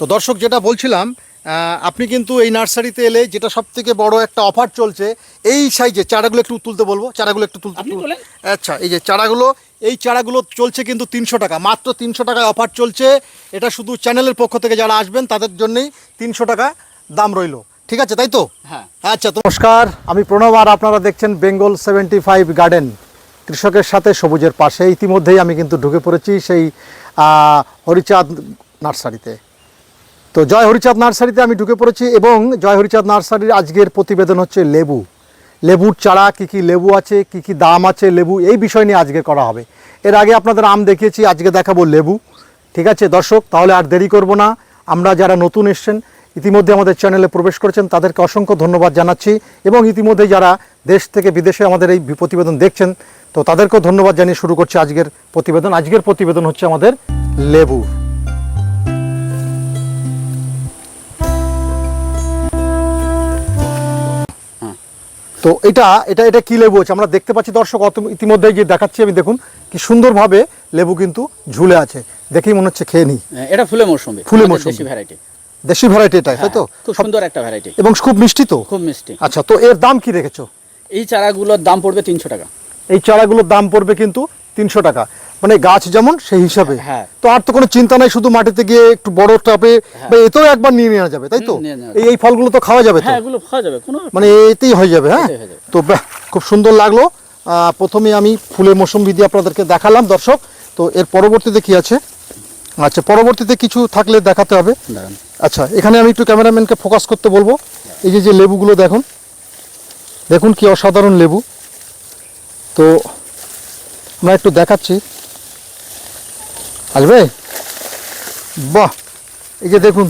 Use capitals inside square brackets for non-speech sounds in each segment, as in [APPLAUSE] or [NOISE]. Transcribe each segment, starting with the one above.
তো দর্শক যেটা বলছিলাম আপনি কিন্তু এই নার্সারিতে এলে যেটা সব থেকে বড় একটা অফার চলছে এই সাইজে চারাগুলো একটু তুলতে বলব চারাগুলো একটু তুলতে আচ্ছা এই যে চারাগুলো এই চারাগুলো চলছে কিন্তু তিনশো টাকা মাত্র তিনশো টাকায় অফার চলছে। এটা শুধু চ্যানেলের পক্ষ থেকে যারা আসবেন তাদের জন্যই তিনশো টাকা দাম রইল। ঠিক আছে তাই তো? হ্যাঁ। আচ্ছা নমস্কার আমি প্রণব আর আপনারা দেখছেন বেঙ্গল সেভেন্টি ফাইভ গার্ডেন। কৃষকের সাথে সবুজের পাশে ইতিমধ্যেই আমি কিন্তু ঢুকে পড়েছি সেই হরিচাঁদ নার্সারিতে। তো জয় হরিচাঁদ নার্সারিতে আমি ঢুকে পড়েছি এবং জয় হরিচাঁদ নার্সারির আজকের প্রতিবেদন হচ্ছে লেবু। লেবুর চারা, কী কী লেবু আছে, কী কী দাম আছে লেবু, এই বিষয় নিয়ে আজকে করা হবে। এর আগে আপনাদের আম দেখিয়েছি, আজকে দেখাবো লেবু। ঠিক আছে, দর্শক, তাহলে আর দেরি করব না। আমরা যারা নতুন এসছেন, ইতিমধ্যে আমাদের চ্যানেলে প্রবেশ করেছেন, তাদেরকে অসংখ্য ধন্যবাদ জানাচ্ছি এবং ইতিমধ্যে যারা দেশ থেকে বিদেশে আমাদের এই প্রতিবেদন দেখছেন, তো তাদেরকেও ধন্যবাদ জানিয়ে শুরু করছি আজকের প্রতিবেদন। আজকের প্রতিবেদন হচ্ছে আমাদের লেবু। তো এটা এটা এটা কি লেবু আছে আমরা দেখতে পাচ্ছি দর্শক অত ইতিমধ্যে গিয়ে দেখাচ্ছি আমি দেখুন কি সুন্দরভাবে লেবু কিন্তু ঝুলে আছে। দেখেই মনে হচ্ছে খেয়ে নিই। হ্যাঁ, এটা ফুলে মৌসুমি ফুলে মৌসুমি। ভ্যারাইটি দেশি ভ্যারাইটি এটা তাই তো? খুব সুন্দর একটা ভ্যারাইটি এবং খুব মিষ্টি তো? খুব মিষ্টি। আচ্ছা তো এর দাম কি রেখেছো? এই চারাগুলোর দাম পড়বে তিনশো টাকা। এই চারাগুলোর দাম পড়বে কিন্তু তিনশো টাকা। মানে গাছ যেমন সেই হিসাবে। হ্যাঁ। তো আর তো কোনো চিন্তা নাই শুধু মাটিতে গিয়ে একটু বড় টাপে বা এতেও একবার নিয়ে নেওয়া যাবে তাই তো? এই ফলগুলো তো খাওয়া যাবে তো। হ্যাঁ এগুলো খাওয়া যাবে কোনো মানে এতেই হয়ে যাবে হ্যাঁ? তো খুব সুন্দর লাগল। প্রথমে আমি ফুলের মৌসুমি দিয়ে আপনাদেরকে দেখালাম দর্শক। তো এর পরবর্তীতে কি আছে? আচ্ছা পরবর্তীতে কিছু থাকলে দেখাতে হবে। আচ্ছা এখানে আমি একটু ক্যামেরাম্যানকে ফোকাস করতে বলব। এই যে যে লেবুগুলো দেখুন দেখুন কি অসাধারণ লেবু। তো আমরা একটু দেখাচ্ছি। আসবে? বাহ এই যে দেখুন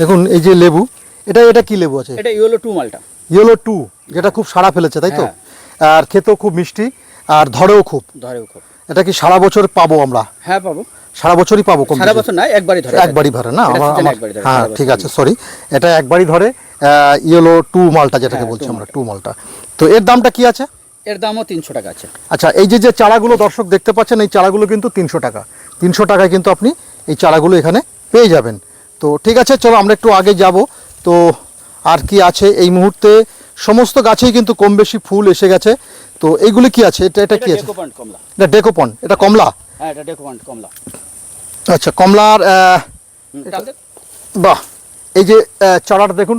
দেখুন এই যে লেবু এটা এটা কি লেবু আছে? এটা ইয়েলো টু মালটা। ইয়েলো টু যেটা খুব সাড়া ফেলেছে তাই তো? আর খেতেও খুব মিষ্টি আর ধরেও খুব। ধরেও খুব। এটা কি সারা বছর পাবো আমরা? হ্যাঁ পাবো। সারা বছরই পাবো কম সারা বছর না একবারই ধরে। একবারই ধরে না? হ্যাঁ ঠিক আছে সরি এটা একবারই ধরে ইয়েলো টু মালটা যেটাকে হ্যাঁ, বলছি আমরা টু মালটা। তো এর দামটা কি আছে? এর দামও তিনশো টাকা আছে। আচ্ছা এই যে যে চারাগুলো দর্শক দেখতে পাচ্ছেন এই চারাগুলো কিন্তু তিনশো টাকা। তিনশো টাকায় কিন্তু আপনি এই চারাগুলো এখানে পেয়ে যাবেন। তো ঠিক আছে চলো আমরা একটু আগে যাব। তো আর কি আছে এই মুহূর্তে? সমস্ত গাছেই কিন্তু কম বেশি ফুল এসে গেছে। তো এইগুলি কি আছে? এটা এটা কি আছে? কমলা। এটা ডেকোপন এটা কমলা? হ্যাঁ এটা ডেকোপান্ট কমলা। আচ্ছা কমলার বাহ এই যে চারাটা দেখুন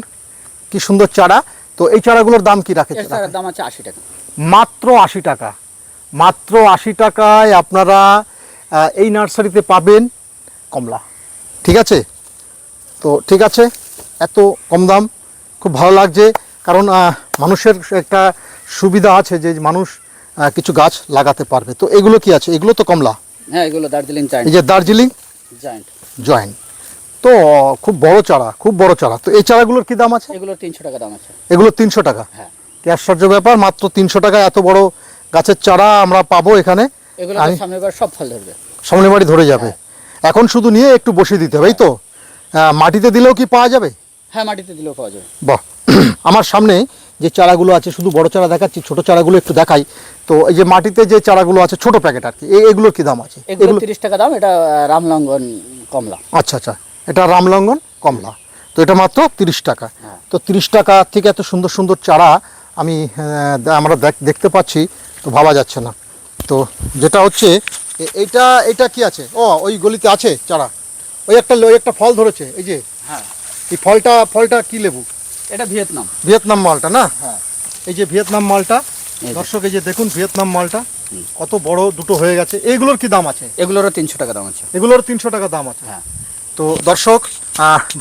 কি সুন্দর চারা। তো এই চারাগুলোর দাম কি রাখে দাম আছে আশি টাকা। মাত্র আশি টাকা। মাত্র আশি টাকায় আপনারা এই নার্সারিতে পাবেন কমলা। ঠিক আছে? তো ঠিক আছে এত কম দাম খুব ভালো লাগছে। কারণ মানুষের একটা সুবিধা আছে যে মানুষ কিছু গাছ লাগাতে পারবে। তো এগুলো কি আছে? এগুলো তো কমলা? হ্যাঁ এগুলো দার্জিলিং এই যে দার্জিলিং জায়েন্ট জয়েন্ট তো খুব বড় চারা খুব বড় চারা। তো এই চারাগুলোর কি দাম আছে? এগুলো তিনশো টাকা দাম আছে। এগুলো তিনশো টাকা। হ্যাঁ। কি আশ্চর্য ব্যাপার মাত্র তিনশো টাকা এত বড় গাছের চারা আমরা পাবো এখানে। এগুলো সামনে সব ফল ধরবে। বাড়ি ধরে যাবে। এখন শুধু নিয়ে একটু বসিয়ে দিতে হবে এই তো। মাটিতে দিলেও কি পাওয়া যাবে? হ্যাঁ মাটিতে দিলেও পাওয়া যাবে। বাহ। [CLEARS THROAT] আমার সামনে যে চারাগুলো আছে শুধু বড় চারা দেখাচ্ছি ছোট চারাগুলো একটু দেখাই। তো এই যে মাটিতে যে চারাগুলো আছে ছোট প্যাকেট আর কি এগুলোর কি দাম আছে? এগুলো তিরিশ টাকা দাম এটা রামলঙ্গন কমলা। আচ্ছা আচ্ছা। এটা রামলঙ্গন কমলা। তো এটা মাত্র তিরিশ টাকা। হ্যাঁ। তো তিরিশ টাকা থেকে এত সুন্দর সুন্দর চারা আমি আমরা দেখ- দেখতে পাচ্ছি তো ভাবা যাচ্ছে না। তো যেটা হচ্ছে এইটা এটা কি আছে? ও ওই গলিতে আছে চারা। ওই একটা ওই একটা ফল ধরেছে এই যে। হ্যাঁ। এই ফলটা ফলটা কি লেবু? এটা ভিয়েতনাম। ভিয়েতনাম মালটা না? হ্যাঁ। এই যে ভিয়েতনাম মালটা দর্শক এই যে দেখুন ভিয়েতনাম মালটা কত বড় দুটো হয়ে গেছে। এগুলোর কি দাম আছে? এগুলোরও তিনশো টাকা দাম আছে। এগুলোর তিনশো টাকা দাম আছে। হ্যাঁ। তো দর্শক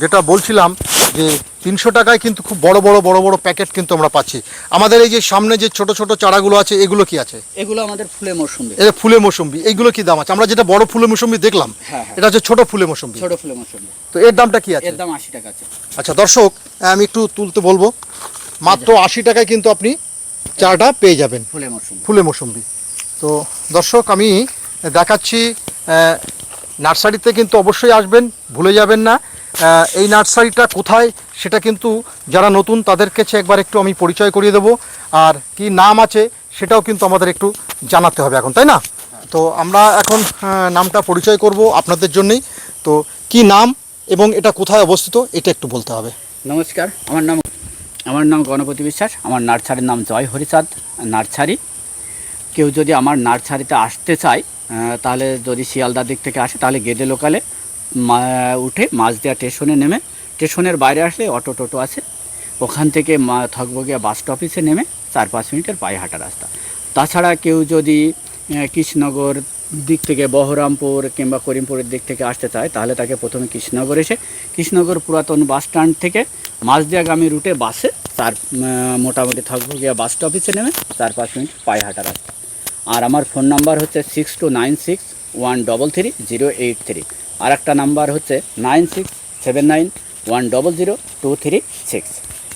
যেটা বলছিলাম যে তিনশো টাকায় কিন্তু খুব বড় বড় বড় বড় প্যাকেট কিন্তু আমরা পাচ্ছি। আমাদের এই যে সামনে যে ছোট ছোট চারাগুলো আছে এগুলো কি আছে? এগুলো আমাদের ফুলে মৌসুমি। এটা ফুলে মৌসুম্বি এইগুলো কি দাম আছে? আমরা যেটা বড় ফুলে মৌসুম্বি দেখলাম হ্যাঁ, হ্যাঁ। এটা হচ্ছে ছোট ফুলে মৌসুম্বি ছোট ফুলে মৌসুমি। তো এর দামটা কি আছে? এর দাম আশি টাকা আছে। আচ্ছা দর্শক আমি একটু তুলতে বলব মাত্র আশি টাকায় কিন্তু আপনি চারাটা পেয়ে যাবেন। ফুলে মৌসুমি। ফুলে মৌসুম্বি তো দর্শক আমি দেখাচ্ছি নার্সারিতে কিন্তু অবশ্যই আসবেন, ভুলে যাবেন না। এই নার্সারিটা কোথায় সেটা কিন্তু যারা নতুন তাদের কাছে একবার একটু আমি পরিচয় করিয়ে দেবো। আর কি নাম আছে সেটাও কিন্তু আমাদের একটু জানাতে হবে এখন, তাই না? তো আমরা এখন নামটা পরিচয় করব আপনাদের জন্যই। তো কি নাম এবং এটা কোথায় অবস্থিত এটা একটু বলতে হবে। নমস্কার, আমার নাম আমার নাম গণপতি বিশ্বাস, আমার নার্সারির নাম জয় হরিচাঁদ নার্সারি। কেউ যদি আমার নার্সারিতে আসতে চায় তাহলে যদি শিয়ালদার দিক থেকে আসে, তাহলে গেদে লোকালে উঠে মাঝদিয়া স্টেশনে নেমে, স্টেশনের বাইরে আসলে অটো টোটো আছে। ওখান থেকে থকবগিয়া বাস স্টপিসে নেমে চার পাঁচ মিনিটের পায়ে হাঁটা রাস্তা। তাছাড়া কেউ যদি কৃষ্ণনগর দিক থেকে বহরমপুর কিংবা করিমপুরের দিক থেকে আসতে চায়, তাহলে তাকে প্রথমে কৃষ্ণনগর এসে, কৃষ্ণনগর পুরাতন বাস স্ট্যান্ড থেকে মাঝদিয়াগামী রুটে বাসে তার মোটামুটি থকবগিয়া বাস স্টপিসে নেমে চার পাঁচ মিনিট পায়ে হাঁটা রাস্তা। আর আমার ফোন নাম্বার হচ্ছে six two nine six one double three zero eight three. আর একটা নাম্বার হচ্ছে nine six seven nine one double zero two three six.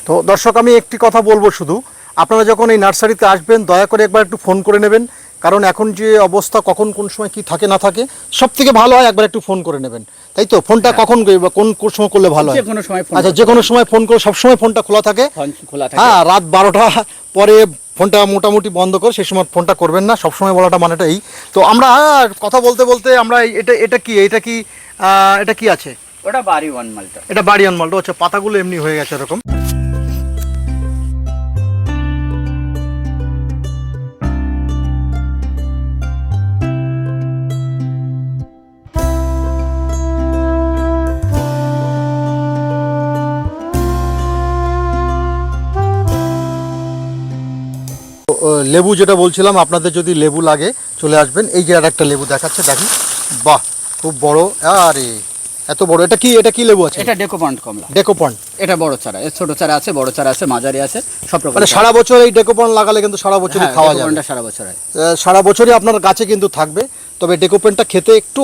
তো দর্শক আমি একটি কথা বলব শুধু। আপনারা যখন এই নার্সারিতে আসবেন দয়া করে একবার একটু ফোন করে নেবেন। কারণ এখন যে অবস্থা কখন কোন সময় কি থাকে না থাকে সব থেকে ভালো হয় একবার একটু ফোন করে নেবেন। তাই তো? ফোনটা কখন বা কোন কোন সময় করলে ভালো হয়? কোনো সময় ফোন আচ্ছা যে কোনো সময় ফোন করে। সবসময় ফোনটা খোলা থাকে। খোলা থাকে। হ্যাঁ রাত বারোটা পরে ফোনটা মোটামুটি বন্ধ করে সেই সময় ফোনটা করবেন না সবসময় বলাটা মানেটা এই। তো আমরা কথা বলতে বলতে আমরা এটা এটা কি? এটা কি এটা কি আছে? ওটা বাড়ি ওয়ান মালটা এটা বাড়ি ওয়ান মালটা আচ্ছা পাতাগুলো এমনি হয়ে গেছে এরকম। লেবু যেটা বলছিলাম আপনাদের যদি লেবু লাগে চলে আসবেন। এই যে আর একটা লেবু দেখাচ্ছে দেখি বাহ খুব বড়। আরে এত বড়। এটা কি এটা কি লেবু আছে? এটা ডেকোপন্ড কমলা। ডেকোপন্ড এটা বড় চারা। এর ছোট চারা আছে বড় চারা আছে মাঝারি আছে সব রকম মানে সারা বছর এই ডেকোপন লাগালে কিন্তু সারা বছরই হ্যাঁ, খাওয়া যাবে। ডেকোপনটা সারা বছর হয় সারা বছরই আপনার গাছে কিন্তু থাকবে। তবে ডেকোপেনটা খেতে একটু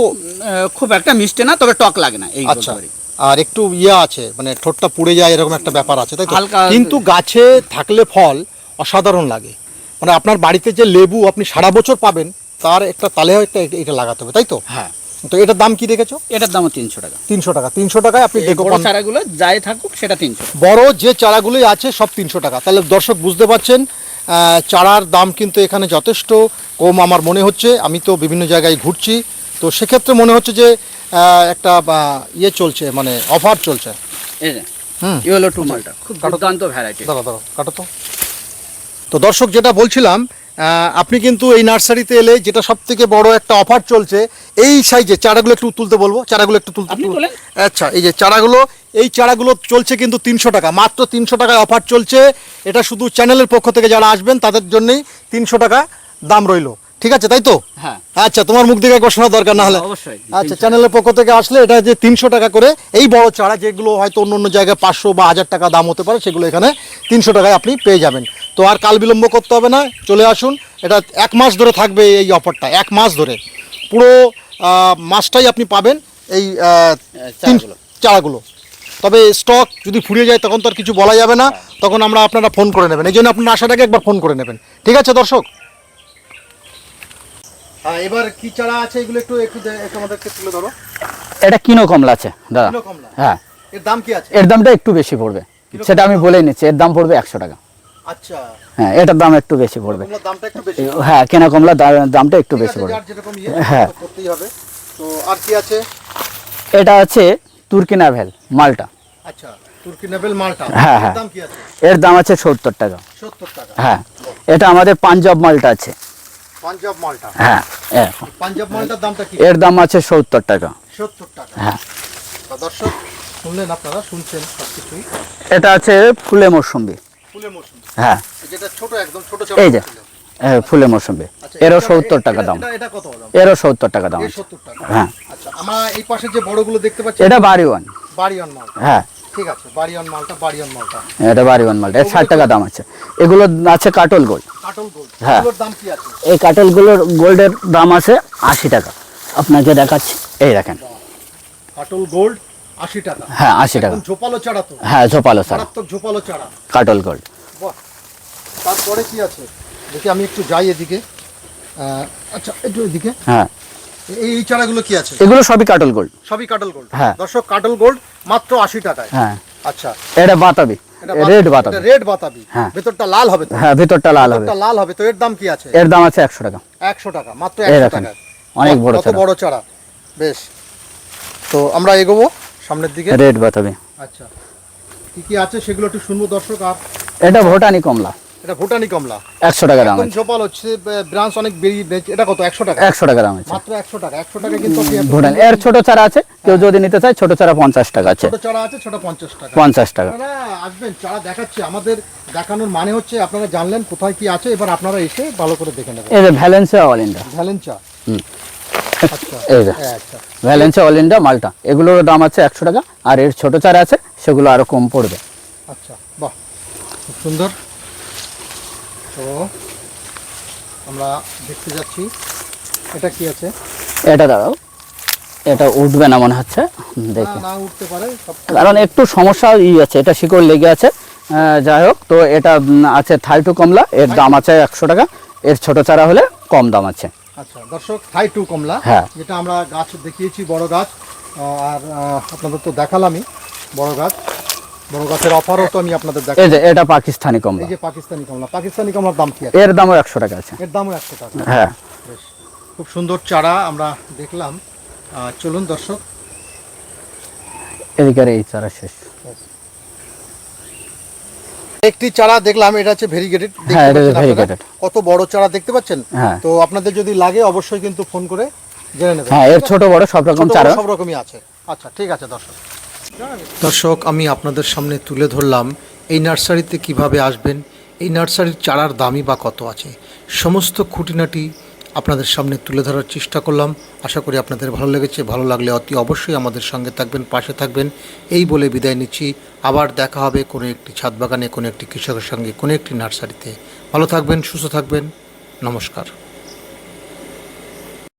খুব একটা মিষ্টি না তবে টক লাগে না এই আচ্ছা আর একটু ইয়ে আছে মানে ঠোঁটটা পুড়ে যায় এরকম একটা ব্যাপার আছে তাই কিন্তু গাছে থাকলে ফল অসাধারণ লাগে। মানে আপনার বাড়িতে যে লেবু আপনি সারা বছর পাবেন তার একটা তালে একটা এটা- লাগাতে হবে তাই তো? হ্যাঁ। তো এটার দাম কি রেখেছো এটার দামও তিনশো টাকা। তিনশো টাকা তিনশো টাকায় আপনি চারাগুলো যাই থাকুক সেটা তিনশো। বড় যে চারাগুলোই আছে সব তিনশো টাকা। তাহলে দর্শক বুঝতে পারছেন চারার দাম কিন্তু এখানে যথেষ্ট কম আমার মনে হচ্ছে। আমি তো বিভিন্ন জায়গায় ঘুরছি তো সেক্ষেত্রে মনে হচ্ছে যে একটা ইয়ে চলছে মানে অফার চলছে। হুম। ইয়েলো টু মালটা খুব দুর্দান্ত ভ্যারাইটি দাঁড়া দাঁড়া কাটো তো। তো দর্শক যেটা বলছিলাম আপনি কিন্তু এই নার্সারিতে এলে যেটা সব থেকে বড় একটা অফার চলছে এই সাইজে চারাগুলো একটু তুলতে বলব। চারাগুলো একটু তুলতে বলব। আচ্ছা এই যে চারাগুলো এই চারাগুলো চলছে কিন্তু তিনশো টাকা মাত্র তিনশো টাকায় অফার চলছে। এটা শুধু চ্যানেলের পক্ষ থেকে যারা আসবেন তাদের জন্যই তিনশো টাকা দাম রইল। ঠিক আছে তাই তো? হ্যাঁ। আচ্ছা তোমার মুখ থেকে একবার শোনা দরকার না হলে। অবশ্যই, আচ্ছা চ্যানেলের পক্ষ থেকে আসলে এটা যে তিনশো টাকা করে এই বড় চারা যেগুলো হয়তো অন্য অন্য জায়গায় পাঁচশো বা হাজার টাকা দাম হতে পারে সেগুলো এখানে তিনশো টাকায় আপনি পেয়ে যাবেন। তো আর কাল বিলম্ব করতে হবে না চলে আসুন। এটা এক মাস ধরে থাকবে এই অফারটা এক মাস ধরে। পুরো মাসটাই আপনি পাবেন এই চারাগুলো। চারাগুলো। তবে স্টক যদি ফুরিয়ে যায় তখন তো আর কিছু বলা যাবে না। তখন আমরা আপনারা ফোন করে নেবেন। এই জন্য আপনার আসার আগে একবার ফোন করে নেবেন। ঠিক আছে দর্শক? হ্যাঁ এবার কি চারা আছে এগুলো একটু একটু একটু আমাদেরকে তুলে ধরো। এটা কিনো কমলা আছে? দাদা কমলা? হ্যাঁ। এর দাম কি আছে? এর দামটা একটু বেশি পড়বে। সেটা আমি বলে নিচ্ছি এর দাম পড়বে একশো টাকা। আচ্ছা। হ্যাঁ এটার দাম একটু বেশি পড়বে। হ্যাঁ কেনা কমলা দামটা একটু বেশি পড়বে। যেরকম ইয়ে হ্যাঁ। করতেই হবে। তো আর কি আছে? এটা আছে তুর্কি নাভেল মালটা। আচ্ছা তুর্কি নেবেল মালটা। হ্যাঁ, হ্যাঁ। এর দাম আছে সত্তর টাকা। সত্তর টাকা। হ্যাঁ। এটা আমাদের পাঞ্জাব মালটা আছে। পাঞ্জাব মালটা। হ্যাঁ পাঞ্জাব মালটার দামটা কি? এর দাম আছে সত্তর টাকা। সত্তর টাকা। হ্যাঁ। দর্শক শুনলেন আপনারা শুনছেন সব কিছুই এটা আছে ফুলে মৌসুম্বি ফুলে মৌসুম হ্যাঁ। যেটা ছোট একদম ছোট এই যে ফুলে মৌসুম্বি আচ্ছা, এরও সত্তর টাকা দাম। এরও সত্তর টাকা দাম হ্যাঁ। আচ্ছা আমার এই পাশে যে বড়গুলো দেখতে পাচ্ছি এটা বাড়ি ওয়ান বাড়িয়ান মাল হ্যাঁ। ঠিক আছে বাড়িয়ান মালটা বাড়িয়ান মালটা। এটা বাড়ি ওয়ান মালটা ষাট টাকা দাম আছে। এগুলো আছে কাটল গোল্ড হ্যাঁ। এগুলোর দাম কি আছে? এই কাটলগুলোর গোল্ডের দাম আছে আশি টাকা। আপনাকে দেখাচ্ছি। এই দেখেন। কাটল গোল্ড আশি টাকা। হ্যাঁ আশি টাকা। ঝোপালো চারা তো। হ্যাঁ ঝোপালো মারাত্মক ঝোপালো চারা। কাটল গোল্ড। তারপরে কি আছে? দেখি আমি একটু যাই এদিকে। আচ্ছা একটু এদিকে। হ্যাঁ। এই এই চারাগুলো কি আছে? এগুলো সবই কাটল গোল্ড। সবই কাটল গোল্ড। হ্যাঁ। দর্শক কাটল গোল্ড মাত্র আশি টাকায়। হ্যাঁ। আচ্ছা। এটা বাতাবি। রেড বাতাবি। রেড বাতাবি। হ্যাঁ। ভেতরটা লাল হবে তো? হ্যাঁ ভেতরটা লাল হবে। লাল হবে তো? এর দাম কি আছে? এর দাম আছে একশো টাকা। একশো টাকা মাত্র এই একশো দেখেন, টাকা অনেক বড় চারা। বড় চারা? বেশ। তো আমরা এগোবো সামনের দিকে। রেড বাতাবি। আচ্ছা। কি কি আছে সেগুলো একটু শুনব দর্শক আর এটা ভোটানি কমলা। এটা ভুটানি কমলা। একশো টাকা দাম আছে। ঝোপাল হচ্ছে ব্রাঞ্চ অনেক বেরিয়ে এটা কত? একশো টাকা? একশো টাকা দাম আছে। মাত্র একশো টাকা। একশো টাকা কিন্তু ভুটানি। এর ছোট চারা আছে। কেউ যদি নিতে চায় ছোট চারা পঞ্চাশ টাকা আছে। ছোট চারা আছে ছোট পঞ্চাশ টাকা। পঞ্চাশ টাকা। আপনারা আসবেন চারা দেখাচ্ছি। আমাদের দেখানোর মানে হচ্ছে আপনারা জানলেন কোথায় কি আছে। এবার আপনারা এসে ভালো করে দেখে নেবেন। এই যে ভ্যালেন্সিয়া অল ইন্ডিয়া ভ্যালেন্সা হুম। আচ্ছা। এই যে। হ্যাঁ, আচ্ছা। ভ্যালেন্সিয়া অল ইন্ডিয়া মালটা। এগুলোর দাম আছে একশো টাকা। আর এর ছোট চারা আছে সেগুলো আরও কম পড়বে। আচ্ছা বাহ। খুব সুন্দর। তো আমরা দেখতে যাচ্ছি। এটা কি আছে? এটা দাঁড়াও। এটা উঠবে না মনে হচ্ছে। দেখি। না উঠতে পারে। কারণ একটু সমস্যা ই আছে এটা শিকড় লেগে আছে। যাই হোক তো এটা আছে থাইটু কমলা। এর দাম আছে একশো টাকা। এর ছোট চারা হলে কম দাম আছে। আচ্ছা দর্শক থাই টু কমলা হ্যাঁ। যেটা আমরা গাছ দেখিয়েছি বড় গাছ। আর আপনাদের তো দেখালামই বড় গাছ। বড় গাছের অফারও তো আমি আপনাদের দেখাই এই যে এটা পাকিস্তানি কমলা। এই যে পাকিস্তানি কমলা। পাকিস্তানি কমলার দাম কি আছে? এর দামও একশো টাকা আছে। এর দামও একশো টাকা। হ্যাঁ। বেশ। খুব সুন্দর চারা আমরা দেখলাম। চলুন দর্শক। এদিকের এই চারা শেষ। একটি চারা দেখলাম এটা হচ্ছে ভেরিগেটেড হ্যাঁ। কত বড় চারা দেখতে পাচ্ছেন? হ্যাঁ। তো আপনাদের যদি লাগে অবশ্যই কিন্তু ফোন করে জেনে নেবেন। হ্যাঁ এর ছোট বড় সব রকম চারা। সব রকমই আছে। আচ্ছা ঠিক আছে দর্শক। দর্শক, আমি আপনাদের সামনে তুলে ধরলাম, এই নার্সারিতে কীভাবে আসবেন, এই নার্সারির চারার দামই বা কত আছে, সমস্ত খুঁটিনাটি আপনাদের সামনে তুলে ধরার চেষ্টা করলাম। আশা করি আপনাদের ভালো লেগেছে, ভালো লাগলে অতি অবশ্যই আমাদের সঙ্গে থাকবেন, পাশে থাকবেন। এই বলে বিদায় নিচ্ছি, আবার দেখা হবে কোনো একটি ছাদ বাগানে কোনো একটি কৃষকের সঙ্গে, কোনো একটি নার্সারিতে। ভালো থাকবেন, সুস্থ থাকবেন, নমস্কার।